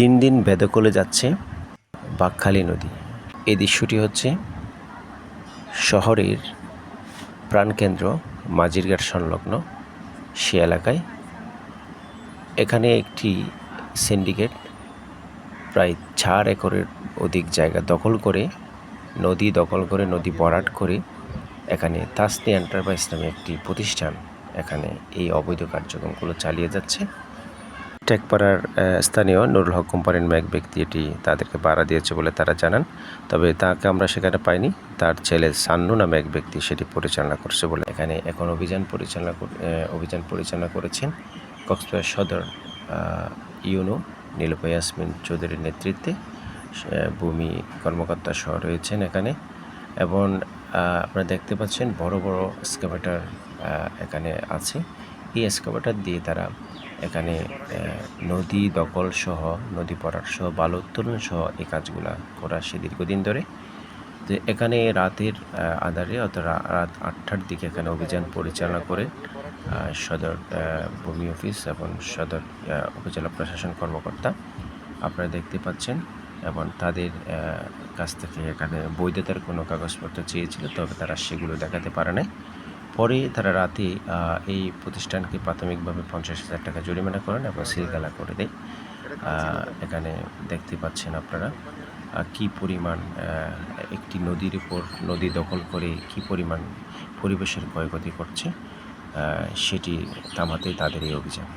দিন দিন বেদকলে যাচ্ছে বাকখালী নদী। এই দৃশ্যটি হচ্ছে শহরের প্রাণকেন্দ্র মাঝিরঘাট সংলগ্ন সে এলাকায়। এখানে একটি সিন্ডিকেট প্রায় চার একরের অধিক জায়গা দখল করে, নদী দখল করে, নদী বরাট করে এখানে তাসনি এন্টারপ্রাইজ নামে একটি প্রতিষ্ঠান এখানে এই অবৈধ কার্যক্রমগুলো চালিয়ে যাচ্ছে। টেকপাড়ার স্থানীয় নুরুল হক কোম্পানির এক ব্যক্তি এটি তাদেরকে ভাড়া দিয়েছে বলে তারা জানান। তবে তাকে আমরা সেখানে পাইনি। তার ছেলে সান্নু নামে এক ব্যক্তি সেটি পরিচালনা করছে বলে এখানে এখন অভিযান পরিচালনা অভিযান পরিচালনা করেছেন কক্সবাজার সদর ইউনো নীলপা ইয়াসমিন চৌধুরীর নেতৃত্বে। ভূমি কর্মকর্তা সহ রয়েছেন এখানে। এবং আপনারা দেখতে পাচ্ছেন বড় বড় স্কাভেটার এখানে আছে। এই এক্সকাভেটার দিয়ে তারা এখানে নদী দখল সহ, নদী পড়ার সহ, বালু উত্তোলন সহ এই কাজগুলা করা সে দীর্ঘদিন ধরে। তো এখানে রাতের আধারে অর্থাৎ রাত আটটার দিকে এখানে অভিযান পরিচালনা করে সদর ভূমি অফিস এবং সদর উপজেলা প্রশাসন কর্মকর্তা। আপনারা দেখতে পাচ্ছেন এবং তাদের কাছ থেকে এখানে বৈধতার কোনো কাগজপত্র চেয়েছিল, তবে তারা সেগুলো দেখাতে পারে নাই। পরে তারা রাতে এই প্রতিষ্ঠানকে প্রাথমিকভাবে পঞ্চাশ হাজার টাকা জরিমানা করেন এবং সিলগালা করে দেয়। এখানে দেখতে পাচ্ছেন আপনারা কি পরিমাণ একটি নদীর উপর নদী দখল করে কি পরিমাণ পরিবেশের ক্ষয়ক্ষতি করছে সেটি থামাতে তাদের এই অভিযান।